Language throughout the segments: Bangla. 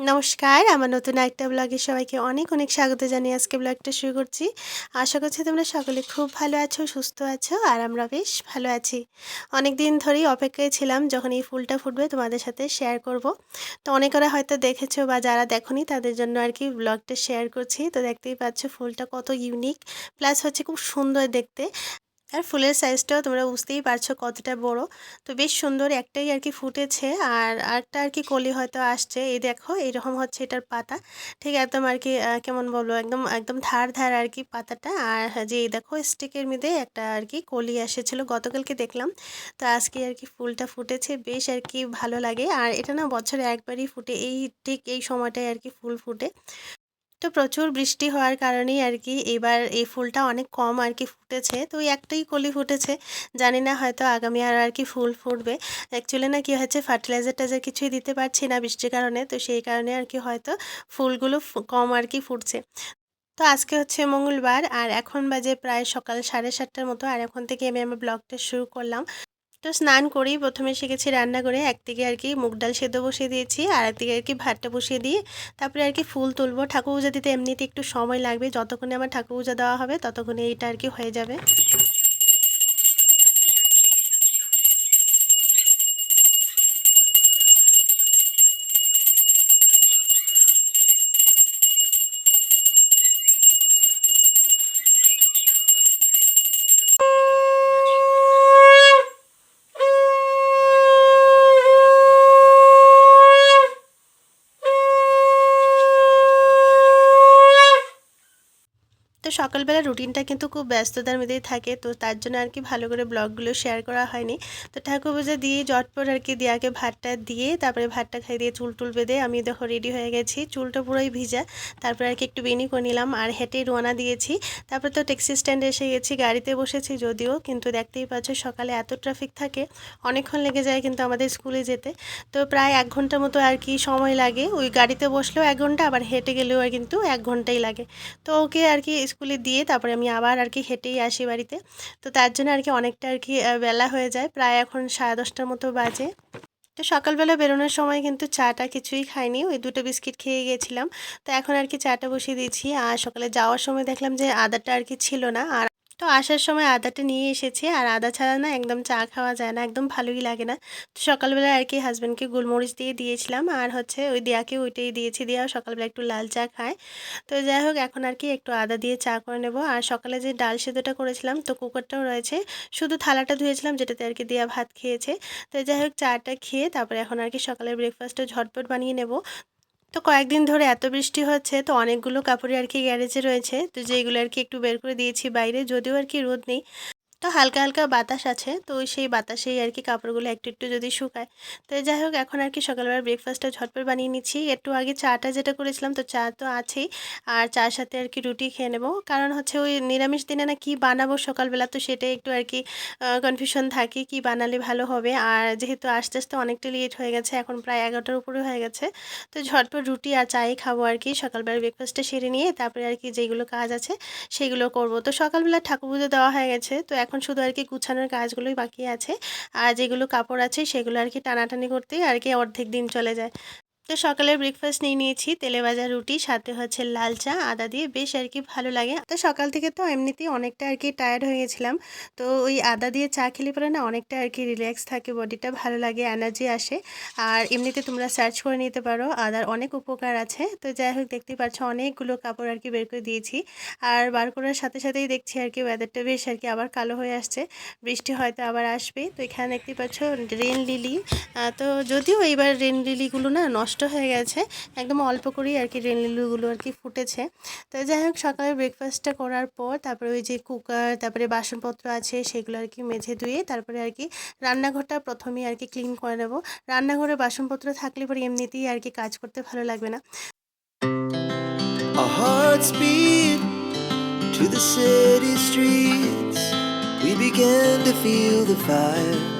নমস্কার, আমার নতুন একটা ব্লগে সবাইকে অনেক অনেক স্বাগত জানিয়ে আজকে ব্লগটা শুরু করছি। আশা করছি তোমরা সকলে খুব ভালো আছো, সুস্থ আছো, আর আমরা বেশ ভালো আছি। অনেক দিন ধরেই অপেক্ষায় ছিলাম যখন এই ফুলটা ফুটবে তোমাদের সাথে শেয়ার করব। তো অনেকেরা হয়তো দেখেছ বা যারা দেখনি তাদের জন্য আর কি ব্লগটা শেয়ার করছি। তো দেখতেই পাচ্ছ ফুলটা কত ইউনিক প্লাস হচ্ছে খুব সুন্দর দেখতে। আর ফুলের সাইজটাও তোমরা বুঝতেই পারছ কতটা বড়। তো বেশ সুন্দর একটাই আর কি ফুটেছে আর আরেকটা আর কি কলি হয়তো আসছে। এই দেখো এইরকম হচ্ছে এটার পাতা। ঠিক একদম আর কি কেমন বলব, একদম একদম ধার ধার আর কি পাতাটা। আর যে এই দেখো স্টিকের মধ্যে একটা আর কি কলি এসেছিল, গতকালকে দেখলাম। তো আজকে আর কি ফুলটা ফুটেছে, বেশ আর কি ভালো লাগে। আর এটা না বছরে একবারই ফুটে, এই ঠিক এই সময়টায় আর কি ফুল ফুটে। তো প্রচুর বৃষ্টি হওয়ার কারণেই আর কি এবার এই ফুলটা অনেক কম আর কি ফুটেছে। তো ওই একটাই কলি ফুটেছে। জানি না হয়তো আগামী আর আর কি ফুল ফুটবে। অ্যাকচুয়ালি না কি হয়েছে ফার্টিলাইজার টাইজার কিছুই দিতে পারছি না বৃষ্টির কারণে। তো সেই কারণে আর কি হয়তো ফুলগুলো কম আর কি ফুটছে। তো আজকে হচ্ছে মঙ্গলবার, আর এখন বাজে প্রায় সকাল সাড়ে সাতটার মতো। আর এখন থেকে আমি আমার ব্লগটা শুরু করলাম। তো স্নান করেই প্রথমে শিখেছি রান্না করে, একদিকে আর কি মুগ ডাল সেদ্ধ বসিয়ে দিয়েছি, আর একদিকে আর কি ভাতটা বসিয়ে দিয়ে তারপরে আর কি ফুল তুলবো। ঠাকুর পূজা দিতে এমনিতে একটু সময় লাগবে, যতক্ষণে আমার ঠাকুর পূজা দেওয়া হবে ততক্ষণে এইটা আর কি হয়ে যাবে। সকালবেলা রুটিনটা কিন্তু খুব ব্যস্ততার মধ্যেই থাকে, তো তার জন্য আর কি ভালো করে ব্লগগুলো শেয়ার করা হয়নি। তো ঠাকুর পূজা দিয়ে জটপট আর কি দিয়াকে ভাতটা দিয়ে তারপরে ভাতটা খাই দিয়ে চুল টুল বেঁধে আমি দেখো রেডি হয়ে গেছি। চুলটা পুরোই ভিজা, তারপরে আর কি একটু বেনি করে নিলাম আর হেঁটেই রোয়ানা দিয়েছি। তারপর তো ট্যাক্সি স্ট্যান্ডে এসে গেছি, গাড়িতে বসেছি যদিও, কিন্তু দেখতেই পাচ্ছ সকালে এত ট্রাফিক থাকে, অনেকক্ষণ লেগে যায় কিন্তু আমাদের স্কুলে যেতে। তো প্রায় এক ঘণ্টার মতো আর কি সময় লাগে, ওই গাড়িতে বসলেও এক ঘণ্টা, আবার হেঁটে গেলেও কিন্তু এক ঘন্টাই লাগে। তো ওকে আর কি স্কুলে দিয়ে তারপরে আমি আবার আর কি হেঁটেই আসি বাড়িতে। তো তার জন্য আর কি অনেকটা আর কি বেলা হয়ে যায়, প্রায় এখন সাড়ে দশটার মতো বাজে। তো সকালবেলা বেরোনোর সময় কিন্তু চাটা কিছুই খাইনি, ওই দুটো বিস্কিট খেয়ে গেছিলাম। তো এখন আর কি চাটা বসিয়ে দিয়েছি, আর সকালে যাওয়ার সময় দেখলাম যে আদাটা আর কি ছিল না, আর তো আসার সময় আদাটা নিয়ে এসেছি। আর আদা ছাড়া না একদম চা খাওয়া যায় না, একদম ভালোই লাগে না। তো সকালবেলা আর কি হাজব্যান্ডকে গোলমরিচ দিয়ে দিয়েছিলাম। আর হচ্ছে ওই দিয়াকে ওইটাই দিয়েছি দিয়াও সকালবেলা একটু লাল চা খায়। তো যাই হোক, এখন আর কি একটু আদা দিয়ে চা করে নেব। আর সকালে যে ডাল সেদ্ধটা করেছিলাম, তো কুকারটাও রয়েছে। শুধু থালাটা ধুয়েছিলাম, যেটাতে আর কি দিয়া ভাত খেয়েছে। তো যাই হোক, চাটা খেয়ে তারপরে এখন আর কি সকালের ব্রেকফাস্টটা ঝটপট বানিয়ে নেব। তো কয়েকদিন ধরে এত বৃষ্টি হচ্ছে, তো অনেকগুলো কাপড়ই আর কি গ্যারেজে রয়েছে। তো যেগুলো আর কি একটু বের করে দিয়েছি বাইরে, যদিও আর কি রোদ নেই। তো হালকা হালকা বাতাস আছে, তো সেই বাতাসেই আর কি কাপড়গুলো একটু একটু যদি শুকায়। তো যাই হোক, এখন আর কি সকালবেলা ব্রেকফাস্টটা ঝটপট বানিয়ে নিচ্ছি। একটু আগে চাটা যেটা করেছিলাম, তো চা তো আছেই। আর চার সাথে আর কি রুটি খেয়ে নেব। কারণ হচ্ছে ওই নিরামিষ দিনে না কি বানাবো সকালবেলা, তো সেটাই একটু আর কি কনফিউশন থাকে কি বানালে ভালো হবে। আর যেহেতু আস্তে আস্তে অনেকটা লেট হয়ে গেছে, এখন প্রায় এগারোটার উপরে হয়ে গেছে। তো ঝটপট রুটি আর চাই খাব আর কি সকালবেলা ব্রেকফাস্টটা সেরে নিয়ে, তারপরে আর কি যেগুলো কাজ আছে সেগুলো করব। তো সকালবেলা ঠাকুর পুজো দেওয়া হয়ে গেছে, তো এখন শুধু আর কি গুছানোর কাজগুলোই বাকি আছে। আর যেগুলো কাপড় আছে সেগুলো আর কি টানাটানি করতেই আর কি অর্ধেক দিন চলে যায়। তো সকালের ব্রেকফাস্ট নিয়ে নিয়েছি। তেলে ভাজা রুটি, সাথে হচ্ছে লাল চা, আদা দিয়ে বেশ আর কি ভালো লাগে। তো সকাল থেকে তো এমনিতেই অনেকটা আর কি টায়ার্ড হয়ে গেছিলাম। তো ওই আদা দিয়ে চা খেলে পরে না অনেকটা আর কি রিল্যাক্স থাকে বডিটা ভালো লাগে এনার্জি আসে। আর এমনিতে তোমরা সার্চ করে নিতে পারো, আদার অনেক উপকার আছে। তো যাই হোক, দেখতেই পাচ্ছ অনেকগুলো কাপড় আর কি বের করে দিয়েছি। আর বার করার সাথে সাথেই দেখছি আর কি ওয়েদারটা বেশ আর কি আবার কালো হয়ে আসছে। বৃষ্টি হয়তো আবার আসবে। তো এখানে দেখতেই পাচ্ছ রেন লিলি তো যদিও এইবার রেন লিলিগুলো না নষ্ট নষ্ট হয়ে গেছে একদম অল্প করেই আর কি রেনলিলুগুলো আর কি ফুটেছে তো যাই হোক, সকালে ব্রেকফাস্টটা করার পর, তারপরে ওই যে কুকার তারপরে বাসনপত্র আছে, সেগুলো আর কি মেঝে ধুয়ে তারপরে আর কি রান্নাঘরটা প্রথমেই আর কি ক্লিন করে নেব রান্নাঘরে বাসনপত্র থাকলে পরে এমনিতেই আর কি কাজ করতে ভালো লাগবে না to the city streets. We began to feel the fire.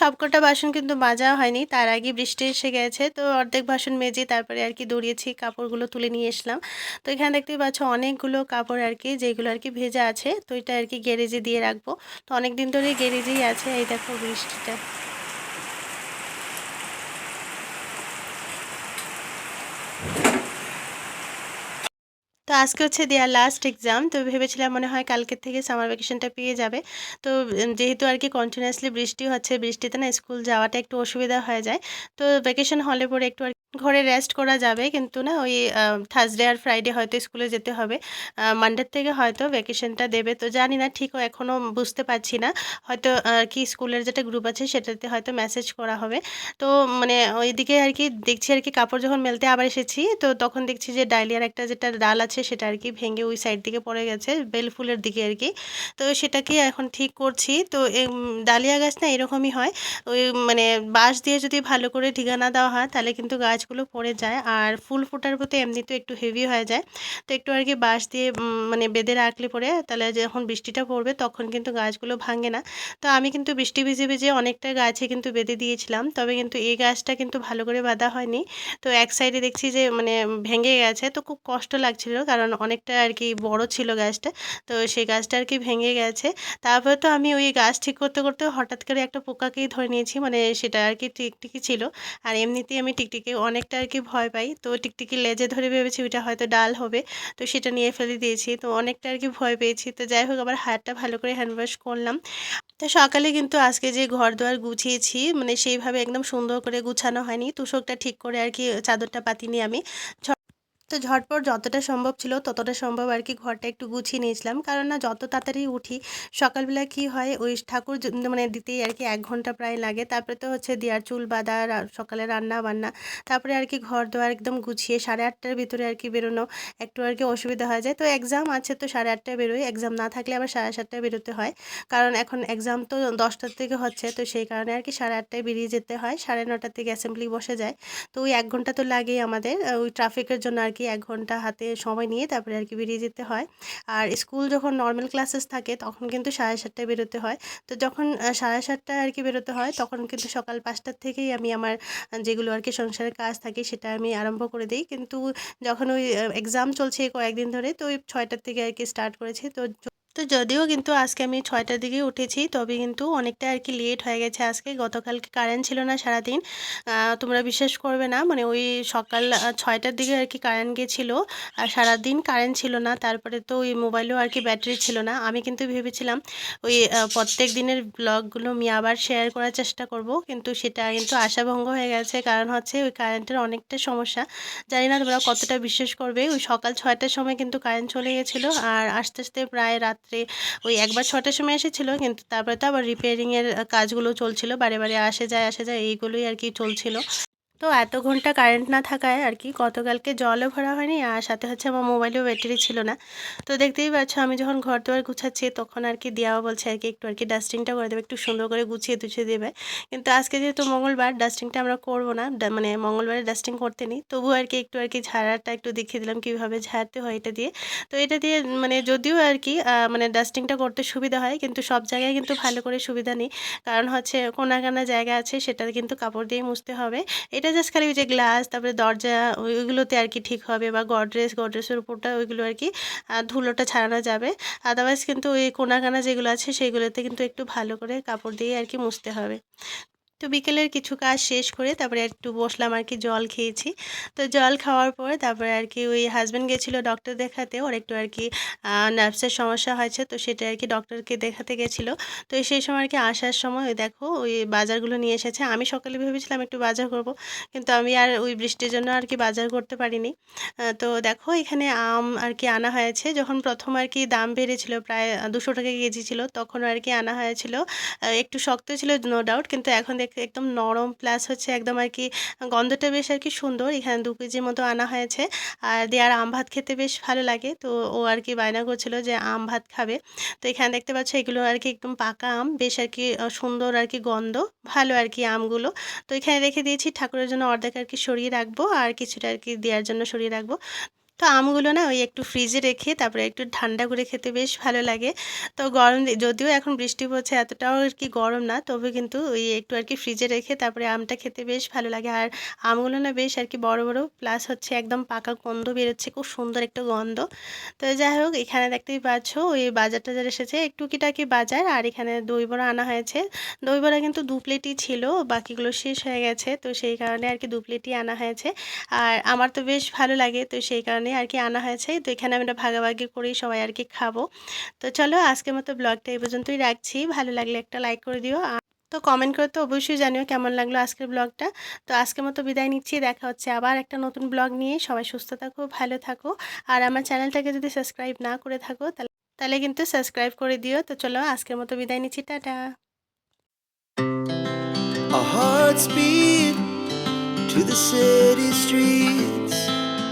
সবকটা বাসন কিন্তু মাজা হয়নি। তার আগে বৃষ্টি এসে গেছে। তো অর্ধেক বাসন মেজে তারপরে আর কি দৌড়িয়েছি, কাপড়গুলো তুলে নিয়ে এসলাম। তো এখানে দেখতেই পাচ্ছ অনেকগুলো কাপড় আর কি, যেগুলো আর কি ভেজা আছে। তো এটা আর কি গ্যারেজে দিয়ে রাখব। তো অনেক দিন ধরেই গ্যারেজেই আছে। এই দেখো বৃষ্টিটা। তো আজকে হচ্ছে দেওয়ার লাস্ট এক্সাম তো ভেবেছিলাম মনে হয় কালকের থেকে সামার ভ্যাকেশনটা পেয়ে যাবে। তো যেহেতু আর কি কন্টিনিউয়াসলি বৃষ্টি হচ্ছে, বৃষ্টিতে না স্কুল যাওয়াটা একটু অসুবিধা হয়ে যায়। তো ভ্যাকেশন হলে পরে একটু আর ঘরে রেস্ট করা যাবে। কিন্তু না, ওই থার্সডে আর ফ্রাইডে হয়তো স্কুলে যেতে হবে। মানডের থেকে হয়তো ভ্যাকেশনটা দেবে। তো জানি না, ঠিক এখনও বুঝতে পারছি না। হয়তো কি স্কুলের যেটা গ্রুপ আছে, সেটাতে হয়তো মেসেজ করা হবে। তো মানে ওইদিকে আর কি দেখছি আর কি, কাপড় যখন মেলতে আবার এসেছি, তো তখন দেখছি যে ডাইলিয়ার একটা যেটা ডাল আছে, সেটা আর কি ভেঙে ওই সাইড দিকে পড়ে গেছে, বেল ফুলের দিকে আর কি। তো সেটাকে এখন ঠিক করছি। তো ডালিয়া গাছ না এরকমই হয়। ওই মানে বাঁশ দিয়ে যদি ভালো করে ঠিকানা দেওয়া হয়, তাহলে কিন্তু গাছগুলো পড়ে যায় আর ফুল ফোটার প্রতি এমনিতেও একটু হেভি হয়ে যায়। তো একটু আর কি বাঁশ দিয়ে মানে বেঁধে রাখলে পরে তাহলে যখন বৃষ্টিটা পড়বে তখন কিন্তু গাছগুলো ভাঙে না। তো আমি কিন্তু বৃষ্টি ভিজে ভিজে অনেকটা গাছে কিন্তু বেঁধে দিয়েছিলাম। তবে কিন্তু এই গাছটা কিন্তু ভালো করে বাঁধা হয়নি। তো এক সাইডে দেখছি যে মানে ভেঙে গেছে। তো খুব কষ্ট লাগছিল কারণ অনেকটা আর কি বড় ছিল গাছটা। তো সেই গাছটা আর কি ভেঙে গেছে। তারপর তো আমি ওই গাছ ঠিক করতে করতে হঠাৎ করে একটা পোকাকেই ধরে নিয়েছি। মানে সেটা আর কি টিকটিকি ছিল। আর এমনিতেই আমি টিকটিকি অনেকটা আর কি ভয় পাই। তো টিকটিকি লেজে ধরে ভেবেছি ওইটা হয়তো ডাল হবে। তো সেটা নিয়ে ফেলে দিয়েছি। তো অনেকটা আর কি ভয় পেয়েছি। তো যাই হোক, আবার হাতটা ভালো করে হ্যান্ড ওয়াশ করলাম। তো সকালে কিন্তু আজকে যে ঘর দোয়ার গুছিয়েছি মানে সেইভাবে একদম সুন্দর করে গুছানো হয়নি। তুষকটা ঠিক করে আর কি চাদরটা পাতিনি আমি। তো ঝটপট যতটা সম্ভব ছিল ততটা সম্ভব আর কি ঘরটা একটু গুছিয়ে নিয়েছিলাম। কারণ না, যত তাড়াতাড়ি উঠি, সকালবেলা কি হয়, ওই ঠাকুর মানে দিতেই আর কি এক ঘণ্টা প্রায় লাগে। তারপরে তো হচ্ছে দেওয়ার, চুল বাঁধা সকালে রান্না বান্না। তারপরে আর কি ঘর দোয়ার একদম গুছিয়ে সাড়ে আটটার ভিতরে আর কি বেরোনো, একটু আর কি অসুবিধা হয়ে যায়। তো এক্সাম আছে তো সাড়ে আটটায় বেরোই। এক্সাম না থাকলে আবার সাড়ে সাতটায় বেরোতে হয়। কারণ এখন এক্সাম তো দশটার থেকে হচ্ছে, তো সেই কারণে আর কি সাড়ে আটটায় বেরিয়ে যেতে হয়। সাড়ে নটার থেকে অ্যাসেম্বলি বসে যায়। তো ওই এক ঘণ্টা তো লাগেই আমাদের, ওই ট্রাফিকের জন্য আর কি এক ঘণ্টা হাতে সময় নিয়ে তারপরে আর কি বেরিয়ে যেতে হয়। আর স্কুল যখন নর্মাল ক্লাসেস থাকে তখন কিন্তু সাড়ে সাতটায় বেরোতে হয়। তো যখন সাড়ে সাতটায় আর কি বেরোতে হয় তখন কিন্তু সকাল পাঁচটার থেকেই আমি আমার যেগুলো আর কি সংসারের কাজ থাকে সেটা আমি আরম্ভ করে দিই। কিন্তু যখন ওই এক্সাম চলছে কয়েকদিন ধরে তো ওই ছয়টার থেকে আর কি স্টার্ট করেছে। তো তো যদিও কিন্তু আজকে আমি ছয়টার দিকে উঠেছি, তবে কিন্তু অনেকটা আর কি লেট হয়ে গেছে আজকে। গতকালকে কারেন্ট ছিল না সারাদিন। তোমরা বিশ্বাস করবে না মানে ওই সকাল ছয়টার দিকে আর কি কারেন্ট গেছিল। আর সারাদিন কারেন্ট ছিল না, তারপরে তো ওই মোবাইলেও আর কি ব্যাটারি ছিল না। আমি কিন্তু ভেবেছিলাম ওই প্রত্যেক দিনের ব্লগগুলো আমি আবার শেয়ার করার চেষ্টা করব, কিন্তু সেটা কিন্তু আশাভঙ্গ হয়ে গেছে। কারণ হচ্ছে ওই কারেন্টের অনেকটা সমস্যা। জানি না তোমরা কতটা বিশ্বাস করবে, ওই সকাল ছয়টার সময় কিন্তু কারেন্ট চলে গেছিল। আর আস্তে আস্তে প্রায় রাত্রে ওই একবার ছটার সময় এসেছিল, কিন্তু তারপরে তো আবার রিপেয়ারিংয়ের কাজগুলো চলছিল, বারে বারে আসে যায় আসে যায়, এইগুলোই আর কি চলছিল। তো এত ঘণ্টা কারেন্ট না থাকায় আর কি গতকালকে জলও ভরা হয়নি আর সাথে হচ্ছে আমার মোবাইলেও ব্যাটারি ছিল না। তো দেখতেই পাচ্ছ আমি যখন ঘর দুয়ার গুছাচ্ছি তখন আর কি দেওয়া বলছে আর কি একটু আর কি ডাস্টিংটা করে দেবে, একটু সুন্দর করে গুছিয়ে তুছিয়ে দেবে। কিন্তু আজকে যেহেতু মঙ্গলবার ডাস্টিংটা আমরা করব না মানে মঙ্গলবারে ডাস্টিং করতে নিই, তবুও আর কি একটু আর কি ঝাড়াটা একটু দেখিয়ে দিলাম কীভাবে ঝাড়তে হয় এটা দিয়ে। তো এটা দিয়ে মানে যদিও আর কি মানে ডাস্টিংটা করতে সুবিধা হয়, কিন্তু সব জায়গায় কিন্তু ভালো করে সুবিধা নেই। কারণ হচ্ছে কোনা কানা জায়গা আছে সেটা কিন্তু কাপড় দিয়ে মুছতে হবে। এটা জাস্ট খালি ওই যে গ্লাস তারপরে দরজা ওইগুলোতে আর কি ঠিক হবে বা গডরেজ গডরেজের উপরটা ওইগুলো আর কি ধুলোটা ছাড়ানো যাবে। আদারওয়াইজ কিন্তু ওই কোনা কানা যেগুলো আছে, সেগুলোতে কিন্তু একটু ভালো করে কাপড় দিয়ে আর কি মুছতে হবে। তো বিকেলের কিছু কাজ শেষ করে তারপরে একটু বসলাম আর কি, জল খেয়েছি। তো জল খাওয়ার পরে তারপরে আর কি ওই হাজব্যান্ড গেছিল ডক্টর দেখাতে, ওর একটু আর কি নার্ভসের সমস্যা হয়েছে, তো সেটা আর কি ডক্টরকে দেখাতে গেছিল। তো সেই সময় আর কি আসার সময় দেখো ওই বাজারগুলো নিয়ে এসেছে। আমি সকালে ভেবেছিলাম একটু বাজার করব, কিন্তু আমি আর ওই বৃষ্টির জন্য আর কি বাজার করতে পারিনি। তো দেখো এখানে আম আর কি আনা হয়েছে। যখন প্রথম আর কি দাম বেড়েছিল প্রায় দুশো টাকা কেজি ছিল, তখন আর কি আনা হয়েছিল। একটু শক্ত ছিল নো ডাউট কিন্তু এখন একদম নরম প্লাস হচ্ছে একদম আর কি, গন্ধটা বেশ আর কি সুন্দর। এখানে দু কেজির মতো আনা হয়েছে। আর দেয়ার আম ভাত খেতে বেশ ভালো লাগে। তো ও আর কি বায়না করছিল যে আম ভাত খাবে। তো এখানে দেখতে পাচ্ছ এগুলো আর কি একদম পাকা আম। বেশ আর কি সুন্দর আর কি গন্ধ। ভালো আর কি আমগুলো। তো এখানে রেখে দিয়েছি। ঠাকুরের জন্য অর্ধেক আর কি সরিয়ে রাখব। আর কিছুটা আর কি দেওয়ার জন্য সরিয়ে রাখব। তো আমগুলো না ওই একটু ফ্রিজে রেখে, তারপরে একটু ঠান্ডা করে খেতে বেশ ভালো লাগে। তো গরম যদিও এখন বৃষ্টি পড়ছে, এতটাও আর কি গরম না তবে কিন্তু ওই একটু আর কি ফ্রিজে রেখে, তারপরে আমটা খেতে বেশ ভালো লাগে। আর আমগুলো না বেশ আর কি বড় বড় প্লাস হচ্ছে একদম পাকা গন্ধ বেরোচ্ছে, খুব সুন্দর একটা গন্ধ। তো যাই হোক, এখানে দেখতেই পাচ্ছ, ওই বাজার টাজার এসেছে একটু কিটাকি বাজার, আর এখানে দই বড়া আনা হয়েছে। দই বড়া কিন্তু দু প্লেটই ছিল, বাকিগুলো শেষ হয়ে গেছে, তো সেই কারণে আর কি দু প্লেটই আনা হয়েছে। আর আমার তো বেশ ভালো লাগে, তো সেই কারণে আর কি আনা হয়েছে। তো এখানে আমরা ভাগাভাগি করেই সবাই আর কি খাব। তো চলো আজকের মতো ব্লগটা এই পর্যন্তই রাখছি। ভালো লাগলে একটা লাইক করে দিও। তো কমেন্ট করে তো অবশ্যই জানিও কেমন লাগল আজকের ব্লগটা। তো আজকের মতো বিদায় নিচ্ছি। দেখা হচ্ছে আবার একটা নতুন ব্লগ নিয়ে। সবাই সুস্থ থাকো, ভালো থাকো। আর আমার চ্যানেলটাকে যদি সাবস্ক্রাইব না করে থাকো, তাহলে তাহলে কিন্তু সাবস্ক্রাইব করে দিও। তো চলো আজকের মতো বিদায় নিচ্ছি। Tata. Our hearts to the city streets.